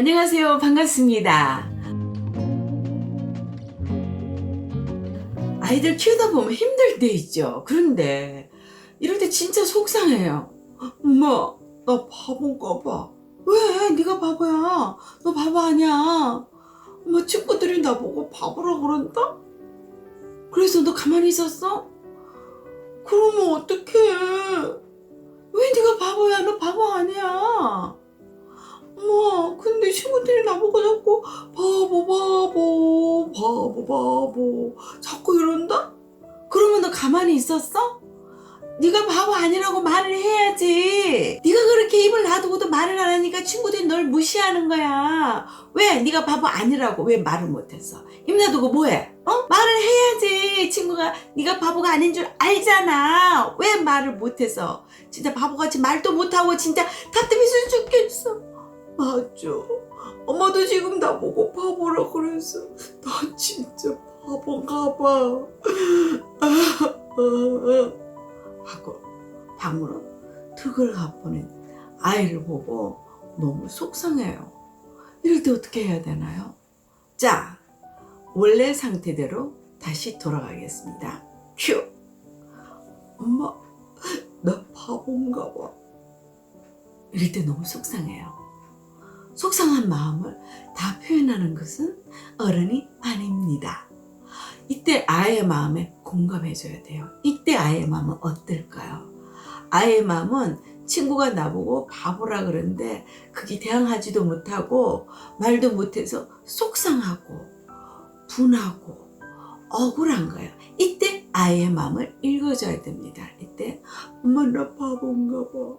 안녕하세요. 반갑습니다. 아이들 키우다 보면 힘들 때 있죠. 그런데 이럴 때 진짜 속상해요. 엄마, 나 바본가 봐. 왜? 네가 바보야. 너 바보 아니야. 엄마 친구들이 나보고 바보라 그런다? 그래서 너 가만히 있었어? 그러면 어떡해. 왜 네가 바보야? 너 바보 아니야. 엄마, 근데 친구들이 나보고 자꾸 바보, 바보, 바보, 바보 자꾸 이런다? 그러면 너 가만히 있었어? 네가 바보 아니라고 말을 해야지. 네가 그렇게 입을 놔두고도 말을 안 하니까 친구들이 널 무시하는 거야. 왜? 네가 바보 아니라고 왜 말을 못했어? 입 놔두고 뭐해? 어? 말을 해야지. 친구가 네가 바보가 아닌 줄 알잖아. 왜 말을 못해서? 진짜 바보같이 말도 못하고 진짜 답답해서 죽겠어. 맞아. 엄마도 지금 나 보고 바보라 그래서 나 진짜 바본가 봐. 하고 방으로 득을 가보는 아이를 보고 너무 속상해요. 이럴 때 어떻게 해야 되나요? 자, 원래 상태대로 다시 돌아가겠습니다. 큐! 엄마, 나 바본가 봐. 이럴 때 너무 속상해요. 속상한 마음을 다 표현하는 것은 어른이 아닙니다. 이때 아이의 마음에 공감해줘야 돼요. 이때 아이의 마음은 어떨까요? 아이의 마음은 친구가 나보고 바보라 그러는데 그게 대항하지도 못하고 말도 못해서 속상하고 분하고 억울한 거예요. 이때 아이의 마음을 읽어줘야 됩니다. 이때 엄마 나 바본가 봐.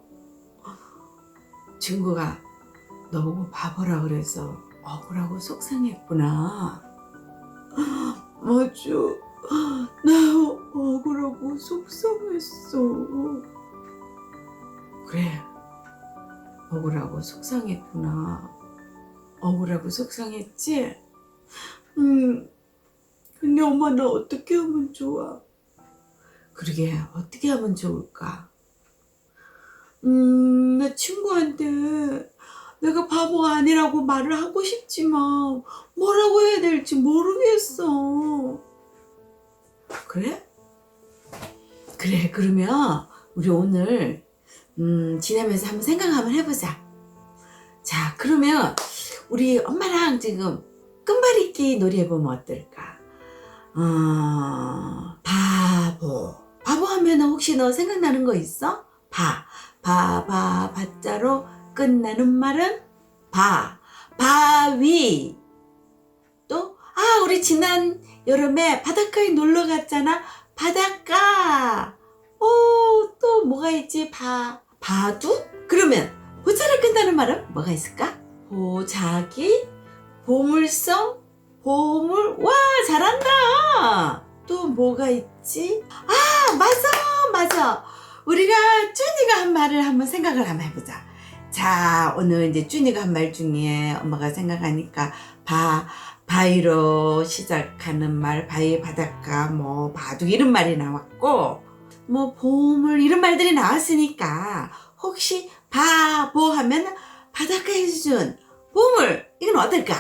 친구가 너보고 바보라 그래서 억울하고 속상했구나. 맞아. 나 억울하고 속상했어. 그래. 억울하고 속상했구나. 억울하고 속상했지? 음. 근데 엄마 나 어떻게 하면 좋아? 그러게, 어떻게 하면 좋을까? 음, 나 친구한테 내가 바보가 아니라고 말을 하고 싶지만 뭐라고 해야 될지 모르겠어. 그래? 그래, 그러면 우리 오늘 음, 지내면서 한번 생각 한번 해보자. 자, 그러면 우리 엄마랑 지금 끝말잇기 놀이 해보면 어떨까? 어, 바보. 바보 하면 혹시 너 생각나는 거 있어? 바. 바, 바, 바자로 끝나는 말은 바, 바위. 또, 아, 우리 지난 여름에 바닷가에 놀러 갔잖아. 바닷가. 오, 또 뭐가 있지? 바, 바두? 그러면 보자를 끝나는 말은 뭐가 있을까? 보자기, 보물성, 보물. 와, 잘한다. 또 뭐가 있지? 아, 맞아, 맞아. 우리가 쭈니가 한 말을 한번 생각을 한번 해보자. 자, 오늘 이제 쭈니가 한 말 중에 엄마가 생각하니까 바, 바위로 시작하는 말, 바위 바닷가, 뭐, 바둑 이런 말이 나왔고, 뭐, 보물 이런 말들이 나왔으니까, 혹시 바보 하면 바닷가에서 준 보물, 이건 어떨까?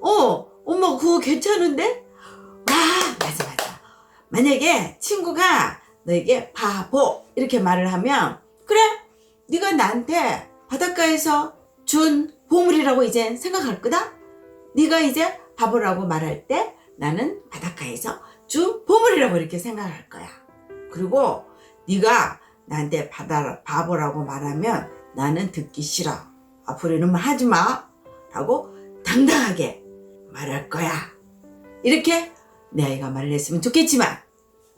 어, 엄마 그거 괜찮은데? 와, 맞아, 맞아. 만약에 친구가 너에게 바보 이렇게 말을 하면, 그래, 네가 나한테 바닷가에서 준 보물이라고 이제 생각할 거다? 네가 이제 바보라고 말할 때 나는 바닷가에서 준 보물이라고 이렇게 생각할 거야. 그리고 네가 나한테 바다, 바보라고 말하면 나는 듣기 싫어. 앞으로 이런 말 하지 마. 라고 당당하게 말할 거야. 이렇게 내 아이가 말을 했으면 좋겠지만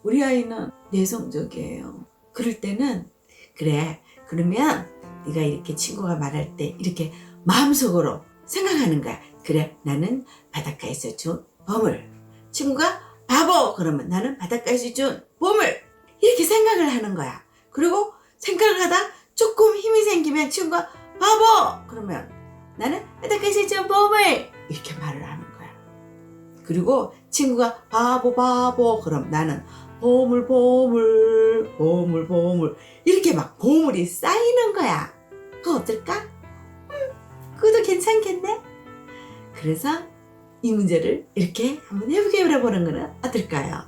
우리 아이는 내성적이에요. 그럴 때는 그래 그러면 네가 이렇게 친구가 말할 때 이렇게 마음속으로 생각하는 거야. 그래, 나는 바닷가에서 준 보물. 친구가 바보! 그러면 나는 바닷가에서 준 보물! 이렇게 생각을 하는 거야. 그리고 생각을 하다 조금 힘이 생기면 친구가 바보! 그러면 나는 바닷가에서 준 보물! 이렇게 말을 하는 거야. 그리고 친구가 바보, 바보! 그럼 나는 보물, 보물, 보물, 보물. 이렇게 막 보물이 쌓이는 거야. 그거 어떨까? 음, 그것도 괜찮겠네? 그래서 이 문제를 이렇게 한번 해보게 해보는 거는 어떨까요?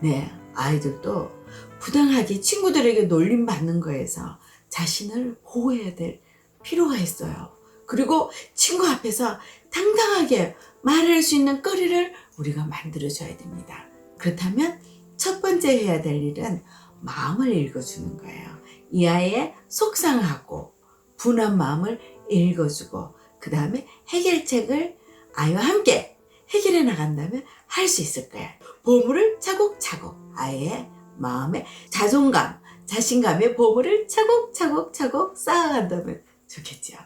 네, 아이들도 부당하게 친구들에게 놀림 받는 거에서 자신을 보호해야 될 필요가 있어요. 그리고 친구 앞에서 당당하게 말할 수 있는 거리를 우리가 만들어줘야 됩니다. 그렇다면 첫 번째 해야 될 일은 마음을 읽어주는 거예요. 이 아이의 속상하고 분한 마음을 읽어주고 그 다음에 해결책을 아이와 함께 해결해 나간다면 할 수 있을 거예요. 보물을 차곡차곡 아이의 마음에 자존감, 자신감의 보물을 차곡차곡차곡 쌓아간다면 좋겠죠.